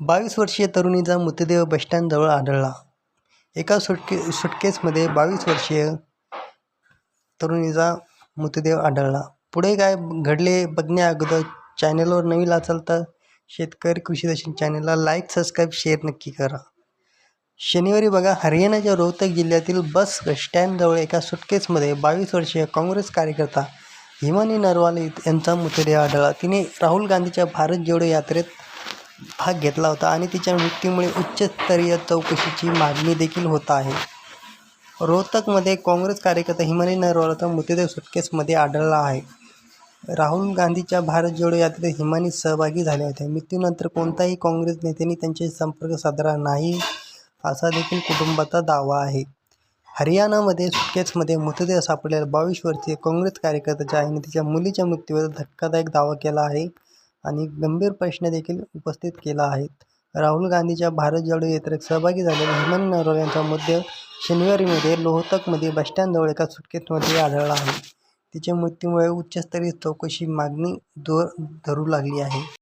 बावीस वर्षीय तरुणीचा मृतदेह बसस्टँडजवळ आढळला. एका सुटके सुटकेसमध्ये बावीस वर्षीय तरुणीचा मृतदेह आढळला. पुढे काय घडले बघण्या अगोदर चॅनलवर नवीन असाल तर शेतकरी कृषी दर्शन चॅनलला लाईक सबस्क्राईब शेअर नक्की करा. शनिवारी बघा हरियाणाच्या रोहतक जिल्ह्यातील बस स्टँडजवळ एका सुटकेसमध्ये बावीस वर्षीय काँग्रेस कार्यकर्ता हिमानी नरवाल यांचा मृतदेह आढळला. तिने राहुल गांधीच्या भारत जोडो यात्रेत भाग घेतला होता आणि तिच्या मृत्यूमुळे उच्चस्तरीय चौकशीची मागणी देखील होत आहे. रोहतकमध्ये काँग्रेस कार्यकर्ता हिमानी नरवालाचा मृतदेह सुटकेसमध्ये आढळला आहे. राहुल गांधीच्या भारत जोडो यात्रेत हिमानी सहभागी झाले होते मृत्यूनंतर कोणताही काँग्रेस नेत्यांनी त्यांच्याशी संपर्क साधला नाही असा देखील कुटुंबाचा दावा आहे. हरियाणामध्ये सुटकेसमध्ये मृतदेह सापडलेल्या बावीस वर्षीय काँग्रेस कार्यकर्त्याच्या आईने तिच्या मुलीच्या मृत्यूवर धक्कादायक दावा केला आहे. आणि गंभीर प्रश्न देखील उपस्थित केला आहे. राहुल गांधीच्या भारत जोडो यात्रेत सहभागी झालेला हेमंत नरवाल यांचा मुद्दे शनिवारीमध्ये लोहतकमध्ये बसस्टँडजवळ एका सुटकेसमध्ये आढळला आहे. तिच्या मृत्यूमुळे उच्चस्तरीय चौकशी मागणी जोर धरू लागली आहे.